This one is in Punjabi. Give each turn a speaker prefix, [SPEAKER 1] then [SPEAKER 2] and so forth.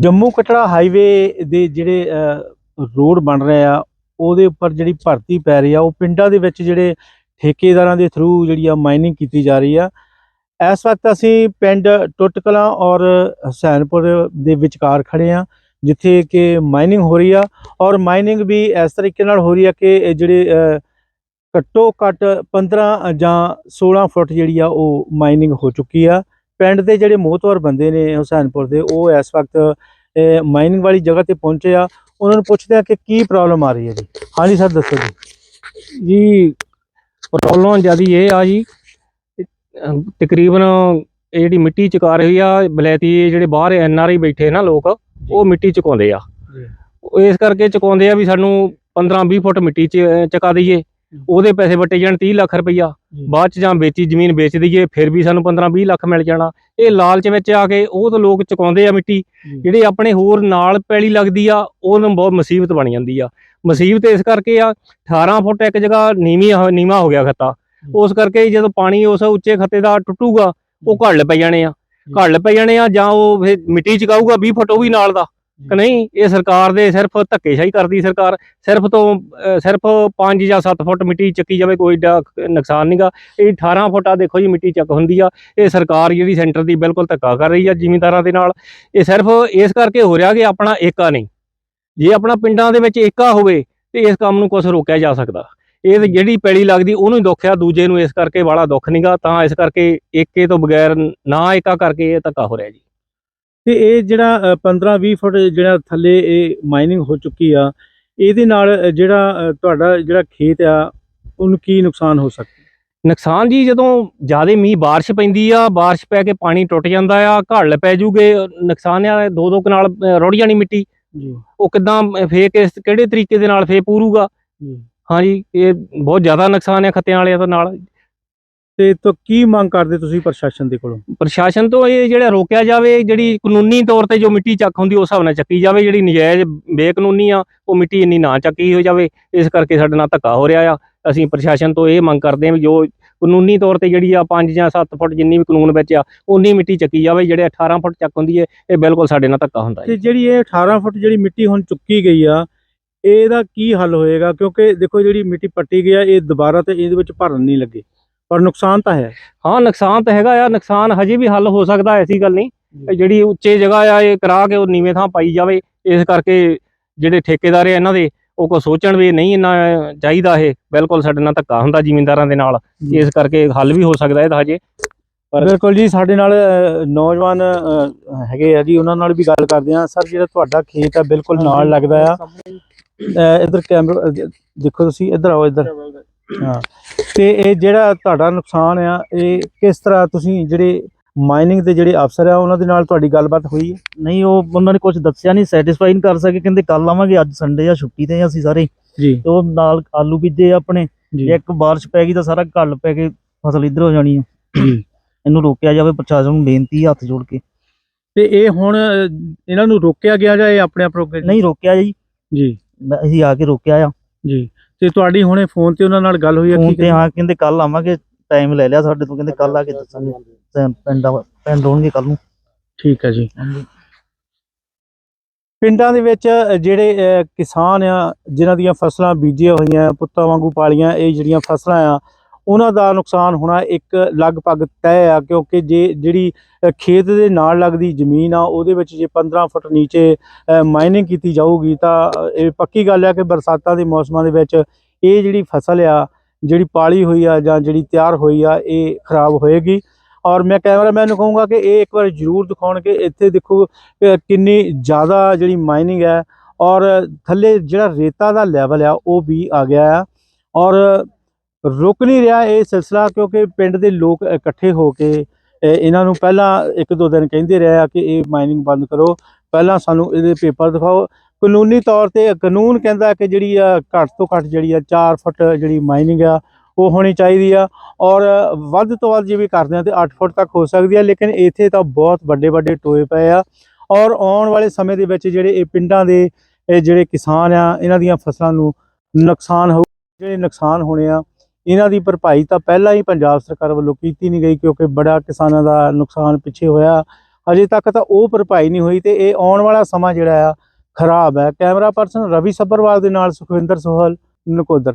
[SPEAKER 1] ਜੰਮੂ ਕਟੜਾ ਹਾਈਵੇ ਦੇ ਜਿਹੜੇ ਰੋਡ ਬਣ ਰਹੇ ਆ, ਉਹਦੇ ਉੱਪਰ ਜਿਹੜੀ ਭਰਤੀ ਪੈ ਰਹੀ ਆ, ਉਹ ਪਿੰਡਾਂ ਦੇ ਵਿੱਚ ਜਿਹੜੇ ਠੇਕੇਦਾਰਾਂ ਦੇ ਥਰੂ ਜਿਹੜੀ ਆ ਮਾਈਨਿੰਗ ਕੀਤੀ ਜਾ ਰਹੀ ਆ। ਇਸ ਵਕਤ ਅਸੀਂ ਪਿੰਡ ਟੁੱਟਕਲਾਂ ਔਰ ਹੁਸੈਨਪੁਰ ਦੇ ਵਿਚਕਾਰ ਖੜੇ ਆ, ਜਿੱਥੇ ਕਿ ਮਾਈਨਿੰਗ ਹੋ ਰਹੀ ਆ, ਔਰ ਮਾਈਨਿੰਗ ਵੀ ਇਸ ਤਰੀਕੇ ਨਾਲ ਹੋ ਰਹੀ ਆ ਕਿ ਜਿਹੜੇ ਘੱਟੋ ਘੱਟ 15 ਜਾਂ 16 ਫੁੱਟ ਜਿਹੜੀ ਆ ਉਹ ਮਾਈਨਿੰਗ ਹੋ ਚੁੱਕੀ ਆ। ਪਿੰਡ ਦੇ ਜਿਹੜੇ ਮੋਹਤਵਰ ਬੰਦੇ ਨੇ ਹੁਸੈਨਪੁਰ ਦੇ ਉਹ ਇਸ ਵਕਤ ਮਾਈਨਿੰਗ ਵਾਲੀ ਜਗ੍ਹਾ ਤੇ ਪਹੁੰਚੇ ਆ। ਉਹਨਾਂ ਨੂੰ ਪੁੱਛਦੇ ਆ ਕਿ ਕੀ ਪ੍ਰੋਬਲਮ ਆ ਰਹੀ ਹੈ ਜੀ? ਹਾਂਜੀ ਸਰ ਦੱਸੋ ਜੀ।
[SPEAKER 2] ਜੀ ਪ੍ਰੋਬਲਮ ਜਿਆਦੀ ਇਹ ਆ ਜੀ ਤਕਰੀਬਨ ਇਹ ਜਿਹੜੀ ਮਿੱਟੀ ਚੁਕਾ ਰਹੀ ਆ ਬਲੈਤੀ ਜਿਹੜੇ ਬਾਹਰ ਐਨ ਆਰ ਆਈ ਬੈਠੇ ਨਾ ਲੋਕ ਉਹ ਮਿੱਟੀ ਚੁਕਾਉਂਦੇ ਆ। ਇਸ ਕਰਕੇ ਚੁਕਾਉਂਦੇ ਆ ਵੀ ਸਾਨੂੰ 15 20 ਫੁੱਟ ਮਿੱਟੀ ਚ ਚੁਕਾ ਦਈਏ। ਉਹਦੇ ਪੈਸੇ ਵੱਟੇ ਜਾਣ 30 ਲੱਖ ਰੁਪਈਆ। ਬਾਅਦ ਚ ਜਾਂ ਵੇਚੀ ਜ਼ਮੀਨ ਵੇਚ ਦਈਏ ਫਿਰ ਵੀ ਸਾਨੂੰ 15 20 ਲੱਖ ਮਿਲ ਜਾਣਾ। ਇਹ ਲਾਲਚ ਵਿੱਚ ਆ ਕੇ ਉਹ ਤਾਂ ਲੋਕ ਚੁਕਾਉਂਦੇ ਆ ਮਿੱਟੀ। ਜਿਹੜੇ ਆਪਣੇ ਹੋਰ ਨਾਲ ਪੈਲੀ ਲੱਗਦੀ ਆ ਉਹਨੂੰ ਬਹੁਤ ਮੁਸੀਬਤ ਬਣ ਜਾਂਦੀ ਆ। ਮੁਸੀਬਤ ਇਸ ਕਰਕੇ ਆ 18 ਫੁੱਟ ਇੱਕ ਜਗ੍ਹਾ ਨੀਵੀਂ ਨੀਵਾਂ ਹੋ ਗਿਆ ਖੱਤਾ। ਉਸ ਕਰਕੇ ਜਦੋਂ ਪਾਣੀ ਉਸ ਉੱਚੇ ਖੱਤੇ ਦਾ ਟੁੱਟੂਗਾ ਉਹ ਘੱਲ ਪੈ ਜਾਣੇ ਆ। ਘੱਲ ਪੈ ਜਾਣੇ ਆ ਜਾਂ ਉਹ ਫਿਰ ਮਿੱਟੀ ਚਕਾਊਗਾ 20 ਫੁੱਟ ਉਹ ਵੀ ਨਾਲ ਦਾ। ਕਿ ਨਹੀਂ, ਇਹ ਸਰਕਾਰ ਦੇ ਸਿਰਫ ਧੱਕੇਸ਼ਾਹੀ ਕਰਦੀ ਸਰਕਾਰ, ਸਿਰਫ ਤੋਂ ਸਿਰਫ 5 ਜਾਂ 7 ਫੁੱਟ ਮਿੱਟੀ ਚੱਕੀ ਜਾਵੇ, ਕੋਈ ਏਡਾ ਨੁਕਸਾਨ ਨਹੀਂਗਾ ਇਹ 18 ਫੁੱਟ ਆ, ਦੇਖੋ ਜੀ, ਮਿੱਟੀ ਚੱਕ ਹੁੰਦੀ ਆ। ਇਹ ਸਰਕਾਰ ਜਿਹੜੀ ਸੈਂਟਰ ਦੀ ਬਿਲਕੁਲ ਧੱਕਾ ਕਰ ਰਹੀ ਆ ਜ਼ਿਮੀਂਦਾਰਾਂ ਦੇ ਨਾਲ। ਇਹ ਸਿਰਫ ਇਸ ਕਰਕੇ ਹੋ ਰਿਹਾ ਕਿ ਆਪਣਾ ਏਕਾ ਨਹੀਂ। ਜੇ ਆਪਣਾ ਪਿੰਡਾਂ ਦੇ ਵਿੱਚ ਏਕਾ ਹੋਵੇ, ਤੇ ਇਸ ਕੰਮ ਨੂੰ ਕੁਝ ਰੋਕਿਆ ਜਾ ਸਕਦਾ। ਇਹ ਜਿਹੜੀ ਪੈੜੀ ਲੱਗਦੀ, ਉਹਨੂੰ ਹੀ ਦੁੱਖ ਆ, ਦੂਜੇ ਨੂੰ ਇਸ ਕਰਕੇ ਵਾਲਾ ਦੁੱਖ ਨਹੀਂਗਾ ਤਾਂ ਇਸ ਕਰਕੇ ਏਕੇ ਤੋਂ ਬਗੈਰ ਨਾ ਏਕਾ ਕਰਕੇ ਇਹ ਧੱਕਾ ਹੋ ਰਿਹਾ ਜੀ।
[SPEAKER 1] ਤੇ ਇਹ ਜਿਹੜਾ 15 20 ਫੁੱਟ ਜਿਹੜਾ ਥੱਲੇ ਇਹ ਮਾਈਨਿੰਗ ਹੋ ਚੁੱਕੀ ਆ ਇਹਦੇ ਨਾਲ ਜਿਹੜਾ ਤੁਹਾਡਾ ਜਿਹੜਾ ਖੇਤ ਆ ਉਹਨੂੰ ਕੀ ਨੁਕਸਾਨ ਹੋ ਸਕਦਾ?
[SPEAKER 2] ਨੁਕਸਾਨ ਜੀ ਜਦੋਂ ਜ਼ਿਆਦਾ ਮੀਂਹ ਬਾਰਿਸ਼ ਪੈਂਦੀ ਆ ਬਾਰਿਸ਼ ਪੈ ਕੇ ਪਾਣੀ ਟੁੱਟ ਜਾਂਦਾ ਆ ਘੱਲ ਪੈ ਜੂਗੇ ਨੁਕਸਾਨ ਆ ਦੋ ਦੋ ਕਨਾਲ ਰੁੜ ਜਾਣੀ ਮਿੱਟੀ।
[SPEAKER 1] ਜੀ।
[SPEAKER 2] ਉਹ ਕਿਦਾਂ ਫੇਕ ਇਸ ਕਿਹੜੇ ਤਰੀਕੇ ਦੇ ਨਾਲ ਫੇ ਪੂਰੂਗਾ?
[SPEAKER 1] ਜੀ।
[SPEAKER 2] ਹਾਂਜੀ ਇਹ ਬਹੁਤ ਜ਼ਿਆਦਾ ਨੁਕਸਾਨ ਆ ਖੱਤਿਆਂ ਵਾਲਿਆਂ ਦੇ ਨਾਲ।
[SPEAKER 1] ਤੇ ਤੋਂ ਕੀ ਮੰਗ ਕਰਦੇ ਤੁਸੀਂ ਪ੍ਰਸ਼ਾਸਨ ਦੇ ਕੋਲੋਂ?
[SPEAKER 2] ਪ੍ਰਸ਼ਾਸਨ ਤੋਂ ਇਹ ਜਿਹੜਾ ਰੋਕਿਆ ਜਾਵੇ ਜਿਹੜੀ ਕਾਨੂੰਨੀ ਤੌਰ ਤੇ ਜੋ ਮਿੱਟੀ ਚੱਕ ਹੁੰਦੀ ਉਸ ਹਿਸਾਬ ਨਾਲ ਚੱਕੀ ਜਾਵੇ। ਜਿਹੜੀ ਨਜਾਇਜ਼ ਬੇਕਾਨੂੰਨੀ ਆ ਉਹ ਮਿੱਟੀ ਇੰਨੀ ਨਾ ਚੱਕੀ ਹੋ ਜਾਵੇ। ਇਸ ਕਰਕੇ ਸਾਡੇ ਨਾਲ ਧੱਕਾ ਹੋ ਰਿਹਾ ਆ। ਅਸੀਂ ਪ੍ਰਸ਼ਾਸਨ ਤੋਂ ਇਹ ਮੰਗ ਕਰਦੇ ਹਾਂ ਵੀ ਜੋ ਕਾਨੂੰਨੀ ਤੌਰ ਤੇ ਜਿਹੜੀ ਆ 5 ਜਾਂ 7 ਫੁੱਟ ਜਿੰਨੀ ਵੀ ਕਾਨੂੰਨ ਵਿੱਚ ਆ ਉਨੀ ਮਿੱਟੀ ਚੱਕੀ ਜਾਵੇ। ਜਿਹੜੇ 18 ਫੁੱਟ ਚੱਕ ਹੁੰਦੀ ਹੈ ਇਹ ਬਿਲਕੁਲ ਸਾਡੇ ਨਾਲ ਧੱਕਾ ਹੁੰਦਾ ਹੈ
[SPEAKER 1] ਤੇ ਜਿਹੜੀ ਇਹ 18 ਫੁੱਟ ਜਿਹੜੀ ਮਿੱਟੀ ਹੁਣ ਚੁੱਕੀ ਗਈ ਆ ਇਹਦਾ ਕੀ ਹੱਲ ਹੋਏਗਾ? ਕਿਉਂਕਿ ਦੇਖੋ ਜਿਹੜੀ ਮਿੱਟੀ ਪੱਟੀ ਗਈ ਆ ਇਹ ਦੁਬਾਰਾ ਤੇ ਇਹਦੇ ਵਿੱਚ ਭਰਨ ਨਹੀਂ ਲੱਗੇ। ਪਰ ਨੁਕਸਾਨ ਤਾਂ ਹੈ।
[SPEAKER 2] ਹਾਂ ਨੁਕਸਾਨ ਤਾਂ ਹੈਗਾ ਆ ਨੁਕਸਾਨ ਹਜੇ ਵੀ ਹੱਲ ਹੋ ਸਕਦਾ ਐਸੀ ਗੱਲ ਨਹੀਂ। ਜਿਹੜੀ ਉੱਚੇ ਜਗ੍ਹਾ ਆ ਇਹ ਕਰਾ ਕੇ ਉਹ ਨੀਵੇਂ ਥਾਂ ਪਾਈ ਜਾਵੇ ਇਸ ਕਰਕੇ ਜਿਹੜੇ ਠੇਕੇਦਾਰ ਆ ਇਹਨਾਂ ਦੇ ਉਹ ਕੋ ਸੋਚਣ ਵੀ ਨਹੀਂ ਇੰਨਾ ਚਾਹੀਦਾ ਇਹ ਬਿਲਕੁਲ ਸਾਡੇ ਨਾਲ ਧੱਕਾ ਹੁੰਦਾ ਜ਼ਿਮੀਂਦਾਰਾਂ ਦੇ ਨਾਲ। ਇਸ ਕਰਕੇ ਹੱਲ ਵੀ ਹੋ ਸਕਦਾ ਇਹਦਾ ਹਜੇ। ਪਰ-
[SPEAKER 1] ਬਿਲਕੁਲ ਜੀ ਸਾਡੇ ਨਾਲ ਨੌਜਵਾਨ ਹੈਗੇ ਆ ਜੀ ਉਹਨਾਂ ਨਾਲ ਵੀ ਗੱਲ ਕਰਦੇ ਆ ਸਰ ਜਿਹੜਾ ਤੁਹਾਡਾ ਖੇਤ ਆ ਬਿਲਕੁਲ ਨਾਲ ਲੱਗਦਾ ਆ। ਇੱਧਰ ਕੈਮਰਾ ਦੇਖੋ ਤੁਸੀਂ ਇੱਧਰ ਆਓ ਇੱਧਰ। ਹਾਂ। ਤੇ ਇਹ ਜਿਹੜਾ ਤੁਹਾਡਾ ਨੁਕਸਾਨ ਆ ਇਹ ਕਿਸ ਤਰ੍ਹਾਂ ਤੁਸੀਂ ਜਿਹੜੇ ਮਾਈਨਿੰਗ ਦੇ ਜਿਹੜੇ ਅਫਸਰ ਆ ਉਹਨਾਂ ਦੇ ਨਾਲ ਤੁਹਾਡੀ ਗੱਲਬਾਤ ਹੋਈ ਹੈ?
[SPEAKER 3] ਨਹੀਂ ਉਹ ਉਹਨਾਂ ਨੇ ਕੁਝ ਦੱਸਿਆ ਨਹੀਂ ਸੈਟੀਸਫਾਈ ਨਹੀਂ ਕਰ ਸਕੇ ਕਹਿੰਦੇ ਕੱਲ ਆਵਾਂਗੇ ਅੱਜ ਸੰਡੇ ਆ ਛੁੱਟੀ ਤੇ ਆ ਅਸੀਂ ਸਾਰੇ।
[SPEAKER 1] ਜੀ।
[SPEAKER 3] ਤੇ ਉਹ ਨਾਲ ਆਲੂ ਬੀਜੇ ਆਪਣੇ
[SPEAKER 1] ਜੀ।
[SPEAKER 3] ਇੱਕ ਬਾਰਿਸ਼ ਪੈ ਗਈ ਤਾਂ ਸਾਰਾ ਘੱਲ ਪੈ ਕੇ ਫਸਲ ਇੱਧਰ ਹੋ ਜਾਣੀ ਆ।
[SPEAKER 1] ਜੀ।
[SPEAKER 3] ਇਹਨੂੰ ਰੋਕਿਆ ਜਾਵੇ ਪ੍ਰਸ਼ਾਸਨ ਨੂੰ ਬੇਨਤੀ ਹੱਥ ਜੋੜ ਕੇ।
[SPEAKER 1] ਤੇ ਇਹ ਹੁਣ ਇਹਨਾਂ ਨੂੰ ਰੋਕਿਆ ਗਿਆ ਜਾਂ ਇਹ ਆਪਣੇ ਆਪ ਰੁਕ
[SPEAKER 3] ਨਹੀਂ ਰੋਕਿਆ ਜੀ।
[SPEAKER 1] ਜੀ।
[SPEAKER 3] ਅਸੀਂ ਆ ਕੇ ਰੋਕਿਆ ਆ।
[SPEAKER 1] ਜੀ। ਤੇ ਤੁਹਾਡੀ ਹੁਣੇ ਫੋਨ ਤੇ ਉਹਨਾਂ ਨਾਲ ਗੱਲ ਹੋਈ ਆ
[SPEAKER 3] ਫੋਨ
[SPEAKER 1] ਕੀ
[SPEAKER 3] ਤੇ ਹਾਂ ਕਹਿੰਦੇ ਕੱਲ ਆਵਾਂਗੇ ਟਾਈਮ ਲੈ ਲਿਆ ਸਾਡੇ ਤੋਂ ਕਹਿੰਦੇ ਕੱਲ ਆ ਕੇ ਦੱਸਾਂਗੇ। ਪਿੰਡ ਪਿੰਡ ਆਉਣਗੇ ਕੱਲ ਨੂੰ।
[SPEAKER 1] ਠੀਕ ਹੈ ਜੀ।
[SPEAKER 3] ਹਾਂਜੀ।
[SPEAKER 1] ਪਿੰਡਾਂ ਦੇ ਵਿੱਚ ਜਿਹੜੇ ਕਿਸਾਨ ਆ ਜਿਨ੍ਹਾਂ ਦੀਆਂ ਫਸਲਾਂ ਬੀਜੀਆਂ ਹੋਈਆਂ ਪੁੱਤਾਂ ਵਾਂਗੂ ਪਾਲੀਆਂ ਇਹ ਜਿਹੜੀਆਂ ਫਸਲਾਂ ਆ ਉਹਨਾਂ ਦਾ ਨੁਕਸਾਨ ਹੋਣਾ ਇੱਕ ਲਗਭਗ ਤੈਅ ਆ, ਕਿਉਂਕਿ ਜੇ ਜਿਹੜੀ ਖੇਤ ਦੇ ਨਾਲ ਲੱਗਦੀ ਜ਼ਮੀਨ ਆ, ਉਹਦੇ ਵਿੱਚ ਜੇ 15 ਫੁੱਟ ਨੀਚੇ ਮਾਈਨਿੰਗ ਕੀਤੀ ਜਾਊਗੀ ਤਾਂ ਇਹ ਪੱਕੀ ਗੱਲ ਆ ਕਿ ਬਰਸਾਤਾਂ ਦੇ ਮੌਸਮਾਂ ਦੇ ਵਿੱਚ ਇਹ ਜਿਹੜੀ ਫਸਲ ਆ, ਜਿਹੜੀ ਪਾਲੀ ਹੋਈ ਆ ਜਾਂ ਜਿਹੜੀ ਤਿਆਰ ਹੋਈ ਆ, ਇਹ ਖਰਾਬ ਹੋਏਗੀ। ਔਰ ਮੈਂ ਕੈਮਰਾਮੈਨ ਨੂੰ ਕਹੂੰਗਾ ਕਿ ਇਹ ਇੱਕ ਵਾਰ ਜ਼ਰੂਰ ਦਿਖਾਉਣ ਕਿ ਇੱਥੇ ਦੇਖੋ ਕਿੰਨੀ ਜ਼ਿਆਦਾ ਜਿਹੜੀ ਮਾਈਨਿੰਗ ਹੈ ਔਰ ਥੱਲੇ ਜਿਹੜਾ ਰੇਤਾ ਦਾ ਲੈਵਲ ਆ, ਉਹ ਵੀ ਆ ਗਿਆ ਆ। ਔਰ ਰੁਕ ਨਹੀਂ ਰਿਹਾ ਇਹ ਸਿਲਸਿਲਾ ਕਿਉਂਕਿ ਪਿੰਡ ਦੇ ਲੋਕ ਇਕੱਠੇ ਹੋ ਕੇ ਇਹਨਾਂ ਨੂੰ ਪਹਿਲਾਂ ਇੱਕ ਦੋ ਦਿਨ ਕਹਿੰਦੇ ਰਹੇ ਆ ਕਿ ਇਹ ਮਾਈਨਿੰਗ ਬੰਦ ਕਰੋ। ਪਹਿਲਾਂ ਸਾਨੂੰ ਇਹਦੇ ਪੇਪਰ ਦਿਖਾਓ। ਕਾਨੂੰਨੀ ਤੌਰ ਤੇ, ਕਾਨੂੰਨ ਕਹਿੰਦਾ ਕਿ ਜਿਹੜੀ ਆ ਘੱਟ ਤੋਂ ਘੱਟ ਜਿਹੜੀ ਆ 4 ਫੁੱਟ ਜਿਹੜੀ ਮਾਈਨਿੰਗ ਆ, ਉਹ ਹੋਣੀ ਚਾਹੀਦੀ ਆ। ਔਰ ਵੱਧ ਤੋਂ ਵੱਧ ਜੇ ਵੀ ਕਰਦੇ ਆ ਤੇ 8 ਫੁੱਟ ਤੱਕ ਹੋ ਸਕਦੀ ਆ, ਲੇਕਿਨ ਇੱਥੇ ਤਾਂ ਬਹੁਤ ਵੱਡੇ ਵੱਡੇ ਟੋਏ ਪਏ ਆ। ਔਰ ਆਉਣ ਵਾਲੇ ਸਮੇਂ ਦੇ ਵਿੱਚ ਜਿਹੜੇ ਇਹ ਪਿੰਡਾਂ ਦੇ ਜਿਹੜੇ ਕਿਸਾਨ ਆ, ਇਹਨਾਂ ਦੀਆਂ ਫਸਲਾਂ ਨੂੰ ਨੁਕਸਾਨ ਹੋ, ਜਿਹੜੇ ਨੁਕਸਾਨ ਹੋਣੇ ਆ ਇਹਨਾਂ ਦੀ ਭਰਪਾਈ ਤਾਂ ਪਹਿਲਾਂ ਹੀ ਪੰਜਾਬ ਸਰਕਾਰ ਵੱਲੋਂ ਕੀਤੀ ਨਹੀਂ ਗਈ ਕਿਉਂਕਿ ਬੜਾ ਕਿਸਾਨਾਂ ਦਾ ਨੁਕਸਾਨ ਪਿੱਛੇ ਹੋਇਆ। ਅਜੇ ਤੱਕ ਤਾਂ ਉਹ ਭਰਪਾਈ ਨਹੀਂ ਹੋਈ ਤੇ ਇਹ ਆਉਣ ਵਾਲਾ ਸਮਾਂ ਜਿਹੜਾ ਆ, ਖਰਾਬ ਹੈ। ਕੈਮਰਾ ਪਰਸਨ ਰਵੀ ਸੱਬਰਵਾਲ ਦੇ ਨਾਲ ਸੁਖਵਿੰਦਰ ਸੋਹਲ, ਨਕੋਦਰ।